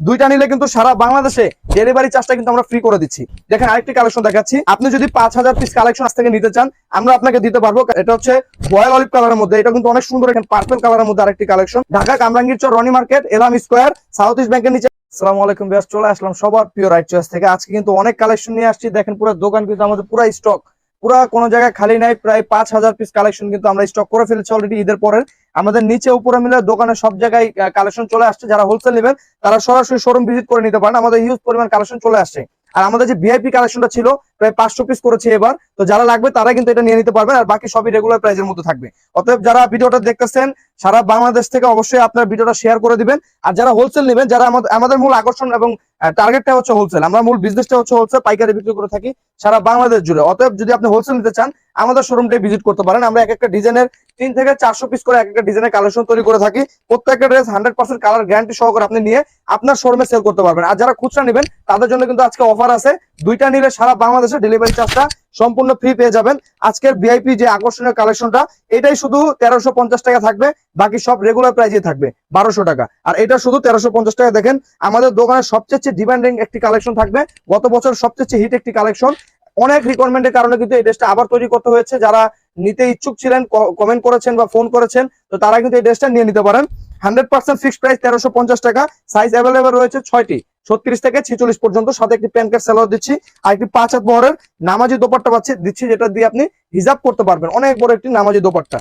দুইটা নিলে কিন্তু সারা বাংলাদেশে ডেলিভারি চার্জটা কিন্তু আমরা ফ্রি করে দিচ্ছি। দেখেন আরেকটি কালেকশন দেখাচ্ছি। আপনি যদি পাঁচ হাজার পিস কালেকশন আজ থেকে নিতে চান, আমরা আপনাকে দিতে পারব। এটা হচ্ছে বয়েল অলিভ কালারের মধ্যে। এটা কিন্তু অনেক সুন্দর এখানে পার্পল কালারের মধ্যে আরেকটি collection Dhaka Kamrangir Char Roni market, Elham square south east ব্যাংকের নিচে। আসসালামু আলাইকুম বিয়াস চলে আসলাম সবার প্রিয় রাইট চয়েস থেকে। আজকে কিন্তু অনেক কালেকশন নিয়ে আসছি। দেখেন পুরো দোকান কিন্তু আমাদের পুরো স্টক পুরো কোনো জায়গায় খালি নাই, প্রায় পাঁচ হাজার পিস কালেকশন কিন্তু আমরা স্টক করে ফেলেছি অলরেডি ঈদের পরে আমাদের নিচে উপরে মিলে দোকানে সব জায়গায় কালেকশন চলে আসছে। যারা হোলসেল নেবেন, তারা সরাসরি শোরুম ভিজিট করে নিতে পারেন। আমাদের হিউজ পরিমাণ কালেকশন চলে আসছে। আর আমাদের যে ভিআইপি কালেকশনটা ছিল, প্রায় পাঁচশো পিস করেছে এবার। তো যারা লাগবে, তারা কিন্তু এটা নিয়ে নিতে পারবে আর বাকি সবই রেগুলার প্রাইজের মধ্যে থাকবে। অতএব যারা ভিডিওটা দেখতেছেন, সারা বাংলাদেশ থেকে অবশ্যই আপনার ভিডিওটা শেয়ার করে দিবেন। আর যারা হোলসেল নেবেন, যারা আমাদের মূল আকর্ষণ এবং টার্গেটটা হচ্ছে হোলসেল আমরা মূল বিজনেসটা হচ্ছে হোলসেল পাইকারি বিক্রি করে থাকি সারা বাংলাদেশ জুড়ে। অতএব যদি আপনি হোলসেল নিতে চান, আমাদের শোরুমটাই ভিজিট করতে পারেন। আমরা এক একটা ডিজাইনের তিন থেকে চারশো পিস করে এক একটা ডিজাইনের কালেকশন তৈরি করে থাকি। প্রত্যেকটা dress hundred percent colour guarantee সহকারে আপনি নিয়ে আপনার শোরুমে সেল করতে পারবেন। আর যারা খুচরা নেবেন, তাদের জন্য কিন্তু আজকে অফার আছে। দুইটা নিলে সারা বাংলাদেশে ডেলিভারি চার্জটা সম্পূর্ণ ফ্রি পেয়ে যাবেন। আজকের ভিআইপি যে আকর্ষণীয় কালেকশনটা এটাই শুধু তেরোশো টাকা থাকবে, বাকি সব রেগুলার প্রাইজে থাকবে, বারোশো টাকা। আর এটা শুধু তেরোশো টাকা। দেখেন, আমাদের দোকানের সবচেয়ে ডিমান্ডিং একটি কালেকশন থাকবে, গত বছর সবচেয়ে হিট একটি কালেকশন অনেক রিকোয়ারমেন্টের কারণে কিন্তু এই ড্রেসটা আবার তৈরি করতে হয়েছে। যারা নিতে ইচ্ছুক ছিলেন কমেন্ট করেছেন বা ফোন করেছেন, তো তারা কিন্তু এই ড্রেসটা নিয়ে নিতে পারেন। হান্ড্রেড পার্সেন্ট ফিক্সড প্রাইস তেরোশো টাকা সাইজ অ্যাভেলেবেল রয়েছে ছয়টি। ছত্রিশ থেকে ছেচল্লিশ পর্যন্ত সাথে একটি প্যান কার্ড সেলার দিচ্ছি, আর একটি পাঁচ হাত বহরের নামাজি দোপাট্টা পাচ্ছি, দিচ্ছি যেটা দিয়ে আপনি হিজাব করতে পারবেন। অনেক বড় একটি নামাজি দোপাট্টা।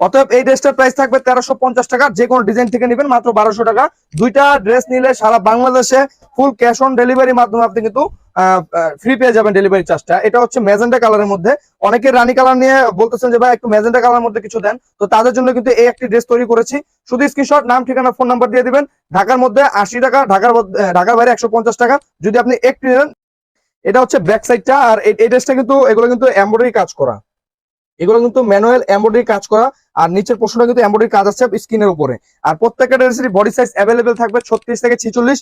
অতএব এই ড্রেসটার প্রাইস থাকবে তেরোশো পঞ্চাশ টাকা। যে কোনো ডিজাইন থেকে নেবেন মাত্র বারোশো টাকা। দুইটা ড্রেস নিলে সারা বাংলাদেশে ফুল ক্যাশ অন ডেলিভারির মাধ্যমে আপনি কিন্তু ফ্রি পেয়ে যাবেন ডেলিভারি চার্জটা এটা হচ্ছে ম্যাজেন্ডা কালারের মধ্যে। অনেকে রানী কালার নিয়ে বলতেছেন যে, ভাই, একটু ম্যাজেন্ডা কালারের মধ্যে কিছু দেন। তো তাদের জন্য কিন্তু এই একটি ড্রেস তৈরি করেছি। শুধু স্ক্রিনশট নাম, ঠিকানা ফোন নাম্বার দিয়ে দিবেন। ঢাকার মধ্যে আশি টাকা, ঢাকার ঢাকার বাইরে একশো পঞ্চাশ টাকা। যদি আপনি একটি নেন, এটা হচ্ছে ব্যাক সাইডটা আর এই ড্রেসটা কিন্তু, এগুলো কিন্তু এমব্রয়ডারি কাজ করা। এগুলো কিন্তু ম্যানুয়াল এমব্রয়ডারি কাজ করা। আর নিচের পোর্শনটা কিন্তু এমব্রয়ডারি কাজ আছে স্কিনের উপরে। আর প্রত্যেকটা ড্রেসেরই বডি সাইজ অ্যাভেলেবেল থাকবে ছত্রিশ থেকে ছিচল্লিশ।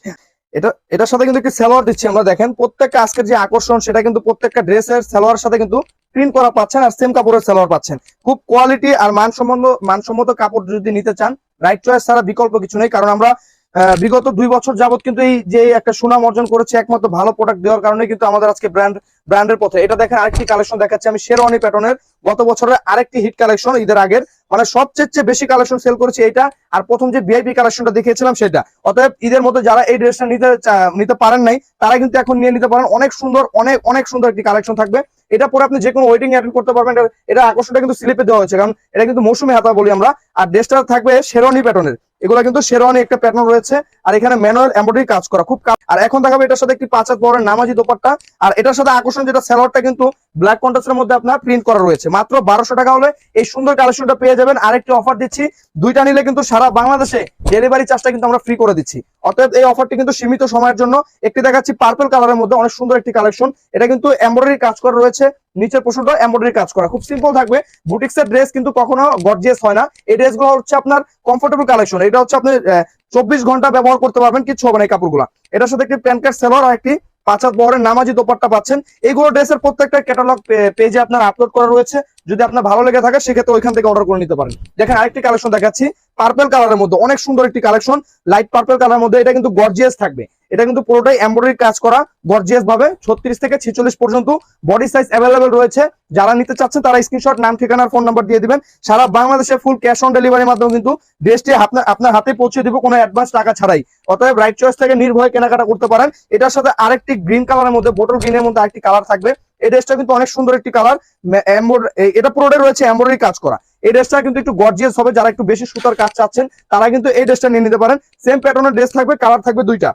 এটা, এটার সাথে কিন্তু একটি সালোয়ার দিচ্ছি আমরা, দেখেন। প্রত্যেকটা আজকের যে আকর্ষণ, সেটা কিন্তু প্রত্যেকটা ড্রেসের সালোয়ার সাথে কিন্তু প্রিন্ট করা পাচ্ছেন আর সেম কাপড়ের সালোয়ার পাচ্ছেন। খুব কোয়ালিটি আর মানসম্মত মানসম্মত কাপড় যদি নিতে চান রাইট চয়েস ছাড়া বিকল্প কিছু নেই। কারণ আমরা বিগত দুই বছর যাবত কিন্তু এই যে একটা সুনাম অর্জন করেছে একমাত্র ভালো প্রোডাক্ট দেওয়ার কারণে কিন্তু আমাদের আজকে ব্র্যান্ড ব্র্যান্ডের পথে। এটা দেখেন আরেকটি কালেকশন দেখাচ্ছি আমি শেরওয়ানি প্যাটার্নের গত বছরের আরেকটি হিট কালেকশন ঈদের আগের। মানে সবচেয়ে চেয়ে বেশি কালেকশন সেল করেছি এটা আর প্রথম যে ভিআইপি কালেকশনটা দেখিয়েছিলাম সেটা। অতএব ঈদের মধ্যে যারা এই ড্রেসটা নিতে নিতে পারেন নাই, তারা কিন্তু এখন নিয়ে নিতে পারেন। অনেক সুন্দর, অনেক অনেক সুন্দর একটি কালেকশন থাকবে। এটা পরে আপনি যে কোনো ওয়েটিং অ্যাটেন্ড করতে পারবেন। এটা- এটা আকর্ষণটা কিন্তু স্লিপে দেওয়া হয়েছে। কারণ এটা কিন্তু মৌসুমী হাতা বলি আমরা। আর ড্রেসটা থাকবে শেরওয়ানি প্যাটার্নের এগুলো কিন্তু শেরওয়ানি একটা প্যাটার্ন রয়েছে, আর এখানে ম্যানুয়াল এমব্রয়ডারি কাজ করা, খুব আর এখন দেখাবো এটার সাথে একটি পাঁচ হাত বড় নামাজি দোপাট্টা, আর এটার সাথে আকর্ষণ যেটা, সালোয়ারটা কিন্তু ব্ল্যাক কন্ট্রাস্টের মধ্যে আপনার প্রিন্ট করা রয়েছে। মাত্র বারোশো টাকা হলে এই সুন্দর কালেকশনটা পেয়ে যাবেন। আরেকটি অফার দিচ্ছি, দুইটা নিলে কিন্তু সারা বাংলাদেশে ডেলিভারি চার্জটা কিন্তু আমরা ফ্রি করে দিচ্ছি। অতএব এই অফারটি কিন্তু সীমিত সময়ের জন্য, একটি দেখাচ্ছি পার্পল কালারের মধ্যে অনেক সুন্দর একটি কালেকশন এটা কিন্তু এমব্রয়ডারি কাজ করা রয়েছে। নিচের পোষণটা এমব্রয়ডারি কাজ করা। খুব সিম্পল থাকবে। বুটিক্স এর ড্রেস কিন্তু কখনো গর্জিয়াস হয় না। এই ড্রেসগুলো হচ্ছে আপনার কমফোর্টেবল কালেকশন এটা হচ্ছে আপনি চব্বিশ ঘণ্টা ব্যবহার করতে পারবেন কিছু হবে না এই কাপড়গুলো। এটার সাথে একটি প্যান্ট কার্ড সেলার আর একটি পাঁচাত বহরের নামাজি দোপাট্টা পাচ্ছেন। এইগুলো ড্রেসের প্রত্যেকটা ক্যাটালগ পেজে আপনার আপলোড করা রয়েছে। যদি আপনার ভালো লেগে থাকে, সেক্ষেত্রে ওইখান থেকে অর্ডার করে নিতে পারেন। দেখেন আরেকটি কালেকশন দেখাচ্ছি। পার্পল কালারের মধ্যে। অনেক সুন্দর একটি কালেকশন লাইট পার্পল কালারের মধ্যে। এটা কিন্তু গর্জিয়াস থাকবে। এটা কিন্তু পুরোটাই এমব্রয়ডারি কাজ করা গর্জিয়াস ভাবে, ছত্রিশ থেকে ছেচল্লিশ পর্যন্ত বডি সাইজ অ্যাভেলেবেল রয়েছে। যারা নিতে চাচ্ছেন, তারা স্ক্রিনশট নাম, ঠিকানার ফোন নাম্বার দিয়ে দিবেন। সারা বাংলাদেশে ফুল ক্যাশ অন ডেলিভারির মাধ্যমে কিন্তু ড্রেসটি আপনার আপনার হাতে পৌঁছে দিব, কোনো অ্যাডভান্স টাকা ছাড়াই। অতএব রাইট চয়েস থেকে নির্ভয়ে কেনাকাটা করতে পারেন। এটার সাথে আরেকটি গ্রিন কালারের মধ্যে বোটল গ্রিনের মধ্যে আরেকটি কালার থাকবে। এই ড্রেসটা কিন্তু অনেক সুন্দর একটি কালার এটা পুরোটাই রয়েছে এমব্রয়ডারি কাজ করা। এই ড্রেসটা কিন্তু একটু গর্জিয়াস হবে, যারা একটু বেশি সুতার কাজ চাচ্ছেন, তারা কিন্তু এই ড্রেসটা নিয়ে নিতে পারেন। সেম প্যাটার্নের ড্রেস থাকবে কালার থাকবে দুইটা।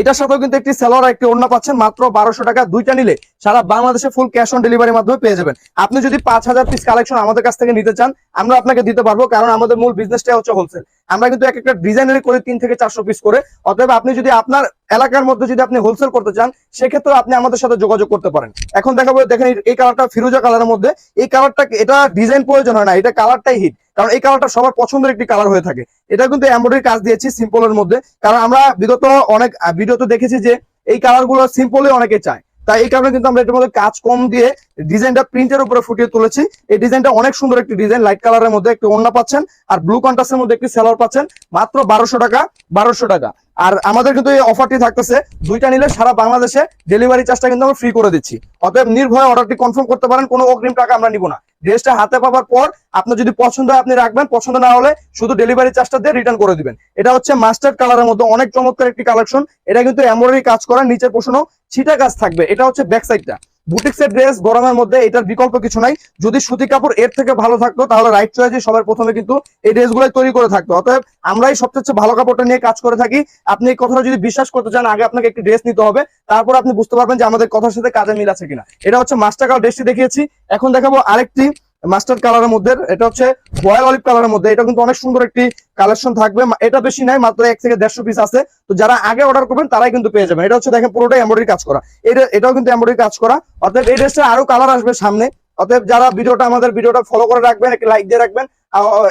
এটার সাথেও কিন্তু একটি স্যালোয়ার একটি অন্য পাচ্ছেন, মাত্র বারোশো টাকা। দুইটা নিলে সারা বাংলাদেশে ফুল ক্যাশ অন ডেলিভারির মাধ্যমে পেয়ে যাবেন। আপনি যদি পাঁচ হাজার পিস কালেকশন আমাদের কাছ থেকে নিতে চান, আমরা আপনাকে দিতে পারব, কারণ আমাদের মূল বিজনেসটা হচ্ছে হোলসেল আমরা কিন্তু এক একটা ডিজাইনের করে তিন থেকে চারশো পিস করে। অতএব আপনি যদি আপনার এলাকার মধ্যে যদি আপনি হোলসেল করতে চান সেক্ষেত্রে আপনি আমাদের সাথে যোগাযোগ করতে পারেন। এখন দেখাবো, দেখেন এই- কালারটা ফিরোজা কালারের মধ্যে। এই কালারটা এটা ডিজাইন প্রয়োজন হয় না, এটা কালারটাই হিট কারণ এই কালারটা সবার পছন্দের একটি কালার হয়ে থাকে। এটা কিন্তু এমব্রয়ডারি কাজ দিয়েছি সিম্পলের মধ্যে। কারণ আমরা বিগত অনেক ভিডিওতে দেখেছি যে এই কালারগুলো সিম্পলে অনেকে চায়। তাই এই কারণে কিন্তু আমরা এটার মধ্যে কাজ কম দিয়ে ডিজাইনটা প্রিন্টের উপরে ফুটিয়ে তুলেছি। এই ডিজাইনটা অনেক সুন্দর একটি ডিজাইন লাইট কালারের মধ্যে একটি ওড়না পাচ্ছেন আর ব্লু কন্ট্রাস্টের মধ্যে একটি সেলার পাচ্ছেন। মাত্র বারোশো টাকা বারোশো টাকা। আর আমাদের কিন্তু এই অফারটি থাকতেছে, দুইটা নিলে সারা বাংলাদেশে ডেলিভারি চার্জটা কিন্তু আমরা ফ্রি করে দিচ্ছি। অতএব নির্ভয়ে অর্ডারটি কনফার্ম করতে পারেন, কোনো অগ্রিম টাকা আমরা নিব না। ড্রেসটা হাতে পাওয়ার পর আপনার যদি পছন্দ হয় আপনি রাখবেন, পছন্দ না হলে শুধু ডেলিভারি চার্জটা দিয়ে রিটার্ন করে দিবেন। এটা হচ্ছে মাস্টার্ড কালারের মধ্যে অনেক চমৎকার একটি কালেকশন এটা কিন্তু এমব্রয়ডারি কাজ করা, নিচের পোষণও ছিটা কাজ থাকবে, এটা হচ্ছে ব্যাক সাইডটা বুটিক্সের ড্রেস গরমের মধ্যে এটার বিকল্প কিছু নাই। যদি সুতি কাপড় এর থেকে ভালো থাকতো, তাহলে রাইট চয়েসে সবার প্রথমে কিন্তু এই ড্রেসগুলোই তৈরি করে থাকতো। অতএব আমরাই সবচেয়ে ভালো কাপড়টা নিয়ে কাজ করে থাকি। আপনি এই কথাটা যদি বিশ্বাস করতে চান, আগে আপনাকে একটি ড্রেস নিতে হবে। তারপর আপনি বুঝতে পারবেন যে আমাদের কথার সাথে কাজে মিল আছে কিনা। এটা হচ্ছে মাস্টার কালার ড্রেসটি দেখিয়েছি। এখন দেখাবো আরেকটি মাস্টার কালারের মধ্যে, এটা হচ্ছে বয়েল অলিভ কালারের মধ্যে। এটা কিন্তু অনেক সুন্দর একটি কালেকশন থাকবে। এটা বেশি নাই, মাত্র এক থেকে দেড়শো পিস আছে। তো যারা আগে অর্ডার করবেন, তারাই কিন্তু পেয়ে যাবেন। এটা হচ্ছে দেখেন পুরোটাই এমব্রয়ডারি কাজ করা। এটা, এটাও কিন্তু এমব্রয়ডারি কাজ করা। অর্থাৎ এই ড্রেসটা আরও কালার আসবে সামনে। অতএব যারা ভিডিওটা আমাদের ভিডিওটা ফলো করে রাখবেন, একটি লাইক দিয়ে রাখবেন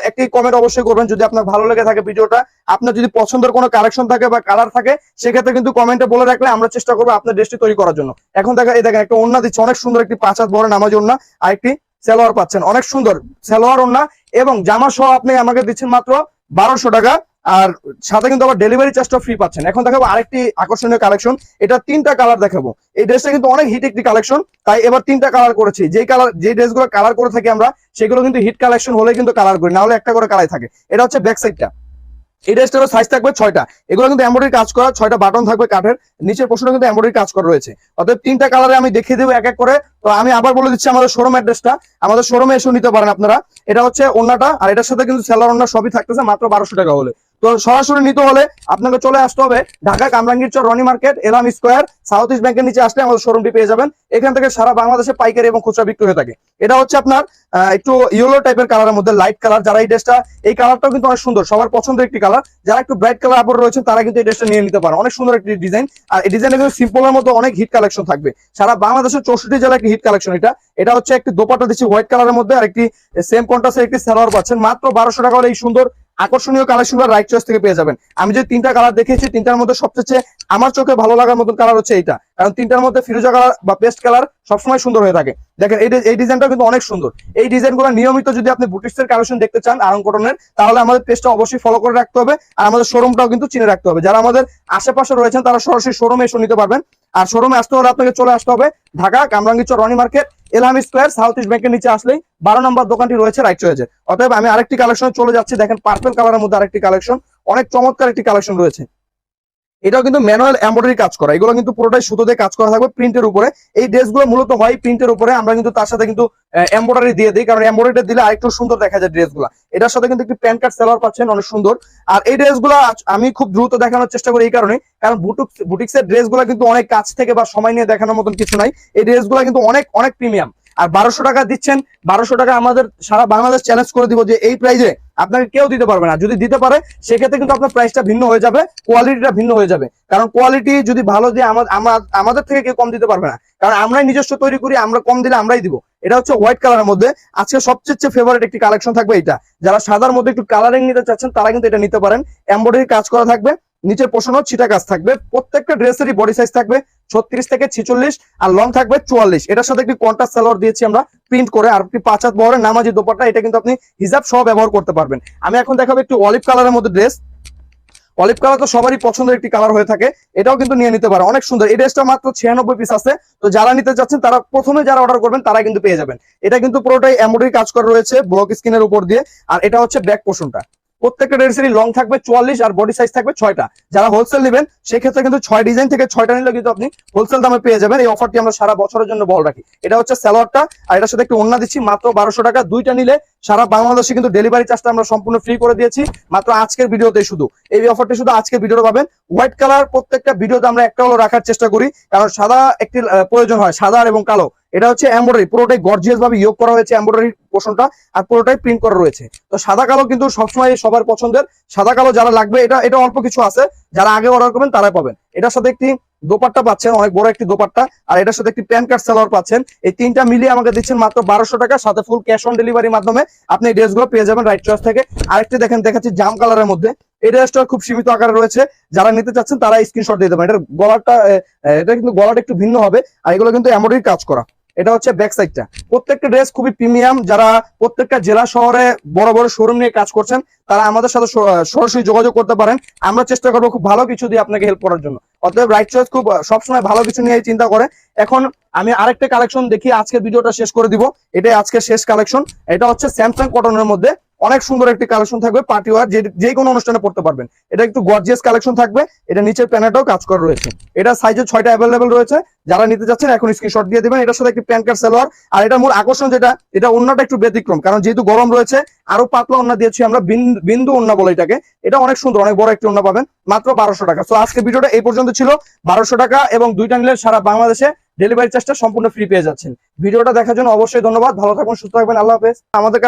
একটি কমেন্ট অবশ্যই করবেন যদি আপনার ভালো লেগে থাকে ভিডিওটা। আপনার যদি পছন্দের কোনো কালেকশন থাকে বা কালার থাকে, সেক্ষেত্রে কিন্তু কমেন্টে বলে রাখলে আমরা চেষ্টা করব আপনার ড্রেসটি তৈরি করার জন্য। এখন দেখা, এই দেখেন, একটা অন্য দিচ্ছে। অনেক সুন্দর একটি পাঁচ হাত বড় নামাজ ওন্না আর একটি সালোয়ার পাচ্ছেন। অনেক সুন্দর সালোয়ার ওনা এবং জামা সহ আপনি আমাকে দিচ্ছেন মাত্র বারোশো টাকা। আর সাথে কিন্তু আবার ডেলিভারি চার্জটা ফ্রি পাচ্ছেন। এখন দেখাবো আরেকটি আকর্ষণীয় কালেকশন এটা তিনটা কালার দেখাবো। এই ড্রেসটা কিন্তু অনেক হিট একটি কালেকশন তাই এবার তিনটা কালার করেছি। যে কালার যে ড্রেসগুলো কালার করে থাকি আমরা, সেগুলো কিন্তু হিট কালেকশন হলে কিন্তু কালার করি। না হলে একটা করে কালার থাকে। এটা হচ্ছে ব্যাক সাইডটা এই ড্রেসটারও সাইজ থাকবে ছয়টা। এগুলো কিন্তু এমব্রয়ডারি কাজ করা, ছয়টা বাটন থাকবে কাঠের। নিচের পোর্শনে কিন্তু এমব্রয়ডারি কাজ করা রয়েছে। অর্থাৎ তিনটা কালারে আমি দেখিয়ে দেবো এক এক করে। তো আমি আবার বলে দিচ্ছি আমাদের শোরুম অ্যাড্রেসটা আমাদের শোরুমে এসেও নিতে পারেন আপনারা। এটা হচ্ছে অন্যটা আর এটার সাথে কিন্তু সেলার অন্য সবই থাকতেছে, মাত্র বারোশো টাকা হলে। তো সরাসরি নিতে হলে আপনাকে চলে আসতে হবে Dhaka Kamrangir Char Roni market, Elham square south east ব্যাংকের নিচে আসলে আমাদের শোরুমটি পেয়ে যাবেন। এখান থেকে সারা বাংলাদেশে পাইকারি এবং খুচরা বিক্রি হয়ে থাকে। এটা হচ্ছে আপনার একটু ইয়েলো টাইপের কালারের মধ্যে লাইট কালার যারা এই ড্রেসটা এই কালারটাও কিন্তু অনেক সুন্দর, সবার পছন্দের একটি কালার যারা একটু ব্রাইট কালার আপর রয়েছেন, তারা কিন্তু এই ড্রেসটা নিয়ে নিতে পারে অনেক সুন্দর একটি ডিজাইন আর এই ডিজাইনে কিন্তু সিম্পলের মধ্যে অনেক হিট কালেকশন থাকবে। সারা বাংলাদেশের চৌষট্টি জেলা একটি হিট কালেকশন এটা। এটা হচ্ছে একটি দোপাটা দিচ্ছি হোয়াইট কালারের মধ্যে আর একটি সেম কন্ট্রাস্টের একটি সালোয়ার পাচ্ছেন। মাত্র বারোশো টাকা হলে এই সুন্দর আকর্ষণীয় কালেকশন রাইট চয়েস থেকে পেয়ে যাবেন। আমি যে তিনটা কালার দেখেছি তিনটার মধ্যে সবচেয়ে আমার চোখে ভালো লাগার মতন কালার হচ্ছে এইটা। কারণ তিনটার মধ্যে ফিরোজা কালার বা পেস্ট কালার সবসময় সুন্দর হয়ে থাকে। দেখেন, এই এই ডিজাইনটা কিন্তু অনেক সুন্দর। এই ডিজাইনগুলো নিয়মিত যদি আপনি বুটিক্সের কালেকশন দেখতে চান আরং কটনের তাহলে আমাদের পেজটা অবশ্যই ফলো করে রাখতে হবে। আর আমাদের শোরুমটাও কিন্তু চিনে রাখতে হবে। যারা আমাদের আশেপাশে রয়েছেন, তারা সরাসরি শোরুমে এসে নিতে পারবেন। আর শোরুমে আসতে হলে আপনাকে চলে আসতে হবে Dhaka Kamrangirchar Roni market, Elham square south east ব্যাংকের নিচে আসলেই বারো নম্বর দোকানটি রয়েছে রাইট চয়েছে অতএব আমি আরেকটি কালেকশন চলে যাচ্ছি, দেখেন পার্পেল কালারের মধ্যে আরেকটি কালেকশন অনেক চমৎকার একটি কালেকশন রয়েছে। এটাও কিন্তু ম্যানুয়াল এমব্রয়ডারি কাজ করা। এগুলো কিন্তু পুরোটাই সুতো দিয়ে কাজ করা থাকবে প্রিন্টের উপরে। এই ড্রেসগুলো মূলত হয় প্রিন্টের উপরে। আমরা কিন্তু তার সাথে কিন্তু এমব্রয়ডারি দিয়ে দিই। কারণ এমব্রয়ডারি দিলে আরেকটু সুন্দর দেখা যায় ড্রেসগুলো এটার সাথে কিন্তু একটি প্যান কার্ড সেলার পাচ্ছেন, অনেক সুন্দর। আর এই ড্রেসগুলো আমি খুব দ্রুত দেখানোর চেষ্টা করি এই কারণে। কারণ বুটুক বুটিক্সের ড্রেসগুলো কিন্তু অনেক কাছ থেকে বা সময় নিয়ে দেখানোর মতন কিছু নাই। এই ড্রেসগুলো কিন্তু অনেক অনেক প্রিমিয়াম আর বারোশো টাকা দিচ্ছেন, বারোশো টাকা আমাদের সারা বাংলাদেশ চ্যালেঞ্জ করে দিব যে এই প্রাইজে আপনাকে কেউ দিতে পারবে না। যদি দিতে পারে, সেক্ষেত্রে কিন্তু আপনার প্রাইসটা ভিন্ন হয়ে যাবে কোয়ালিটিটা ভিন্ন হয়ে যাবে। কারণ কোয়ালিটি যদি ভালো দিয়ে আমা- আমা- আমাদের থেকে কেউ কম দিতে পারবে না। কারণ আমরাই নিজস্ব তৈরি করি, আমরা কম দিলে আমরাই দিব। এটা হচ্ছে হোয়াইট কালারের মধ্যে আজকে সবচেয়ে ফেভারিট একটি কালেকশন থাকবে এটা যারা সাদার মধ্যে একটু কালারিং নিতে চাচ্ছেন, তারা কিন্তু এটা নিতে পারেন। এম্বয়ডারি কাজ করা থাকবে। নিচের পোষণও ছিটা কাজ থাকবে। প্রত্যেকটা ড্রেসেরই বডি সাইজ থাকবে ছত্রিশ থেকে ছিচল্লিশ আর লং থাকবে চুয়াল্লিশ। এটার সাথে একটি কন্ট্রাস্ট সালোয়ার দিয়েছি আমরা প্রিন্ট করে আর একটি পাঁচ হাত বহরের নামাজি দোপাট্টা, এটা কিন্তু আপনি হিসাব সহ ব্যবহার করতে পারবেন। আমি এখন দেখাবো একটু অলিভ কালারের মধ্যে ড্রেস অলিভ কালার তো সবারই পছন্দের একটি কালার হয়ে থাকে, এটাও কিন্তু নিয়ে নিতে পারে। অনেক সুন্দর। এই ড্রেসটা মাত্র ছিয়ানব্বই পিস আছে। তো যারা নিতে যাচ্ছেন তারা প্রথমে যারা অর্ডার করবেন তারা কিন্তু পেয়ে যাবেন। এটা কিন্তু পুরোটাই এমব্রয়ডারি কাজ করা রয়েছে ব্লক স্কিনের উপর দিয়ে। আর এটা হচ্ছে ব্যাক পোর্শনটা প্রত্যেকটা ড্রেসেরই লং থাকবে চুয়াল্লিশ আর বডি সাইজ থাকবে ছয়টা। যারা হোলসেল নেবেন, সেক্ষেত্রে কিন্তু ছয় ডিজাইন থেকে ছয়টা নিলে কিন্তু আপনি হোলসেল দামে পেয়ে যাবেন। এই অফারটি আমরা সারা বছরের জন্য বল রাখি। এটা হচ্ছে সালোয়ারটা আর এটার সাথে একটু অন্য দিচ্ছি, মাত্র বারোশো টাকা। দুইটা নিলে সারা বাংলাদেশে কিন্তু ডেলিভারি চার্জটা আমরা সম্পূর্ণ ফ্রি করে দিয়েছি। মাত্র আজকের ভিডিওতে শুধু। এই অফারটি শুধু আজকের ভিডিওতে পাবেন। হোয়াইট কালার প্রত্যেকটা ভিডিওতে আমরা একটা হলো রাখার চেষ্টা করি। কারণ সাদা একটি প্রয়োজন হয়, সাদা এবং কালো। এটা হচ্ছে এমব্রয়ডারি পুরোটাই গর্জিয়াস ভাবে ইয়োগ করা হয়েছে এমব্রয়ডারি পোর্শনটা আর পুরোটাই প্রিন্ট করা রয়েছে। তো সাদা কালো কিন্তু সবসময় সবার পছন্দের। সাদা কালো যারা লাগবে, এটা এটা অল্প কিছু আছে, যারা আগে অর্ডার করবেন তারাই পাবেন। এটার সাথে একটি দোপাট্টা পাচ্ছেন, অনেক বড় একটি দোপাট্টা, আর এটার সাথে একটি প্যান কার্ড সালোয়ার পাচ্ছেন। এই তিনটা মিলিয়ে আমাকে দিচ্ছেন মাত্র বারোশো টাকা, সাথে ফুল ক্যাশ অন ডেলিভারির মাধ্যমে আপনি এই ড্রেসগুলো পেয়ে যাবেন রাইট চয়েস থেকে। আরেকটি দেখেন, দেখাচ্ছি জাম কালারের মধ্যে। এই ড্রেসটা খুব সীমিত আকারে রয়েছে। যারা নিতে চাচ্ছেন তারা স্ক্রিনশট দিয়ে দেবেন। এটার গলাটা এটা কিন্তু গলাটা একটু ভিন্ন হবে, আর এগুলো কিন্তু এমব্রয়ডারি কাজ করা। এটা হচ্ছে ব্যাক সাইডটা প্রত্যেকটা ড্রেস খুবই প্রিমিয়াম যারা প্রত্যেকটা জেলা শহরে বড় বড় শোরুম নিয়ে কাজ করছেন, তারা আমাদের সাথে সরাসরি যোগাযোগ করতে পারেন। আমরা চেষ্টা করব খুব ভালো কিছু দিয়ে আপনাকে হেল্প করার জন্য। অতএব রাইট চয়েস খুব সবসময় ভালো কিছু নিয়ে চিন্তা করে। এখন আমি আরেকটা কালেকশন দেখি আজকে ভিডিওটা শেষ করে দিব। এটাই আজকে শেষ কালেকশন এটা হচ্ছে স্যামসাং কটনের মধ্যে। অনেক সুন্দর একটি কালেকশন থাকবে পার্টি ওয়ার, যে কোনো অনুষ্ঠানে পড়তে পারবেন। এটা একটু গর্জিয়াস কালেকশন থাকবে। এটা নিচের প্যানেটাও কাজ করা রয়েছে। এটা সাইজে ছয়টা অ্যাভেলেবেল রয়েছে। যারা নিতে যাচ্ছেন এখন স্ক্রিনশট দিয়ে দিবেন। এটার সাথে একটি প্যান কার্ড সালোয়ার আর এটার মূল আকর্ষণ যেটা, এটা অন্যটা একটু ব্যতিক্রম। কারণ যেহেতু গরম রয়েছে, আরও পাতলা ওন্না দিয়েছি আমরা, বিন- বিন্দু ওন্না বলে এটাকে। এটা অনেক সুন্দর, অনেক বড় একটি ওন্না পাবেন, মাত্র বারোশো টাকা। তো আজকে ভিডিওটা এই পর্যন্ত ছিল। বারোশো টাকা এবং দুইটা নিলে সারা বাংলাদেশে ডেলিভারি চার্জটা সম্পূর্ণ ফ্রি পেয়ে যাচ্ছেন। ভিডিওটা দেখার জন্য অবশ্যই ধন্যবাদ। ভালো থাকুন, সুস্থ থাকবেন। আল্লাহ হাফেজ। আমাদের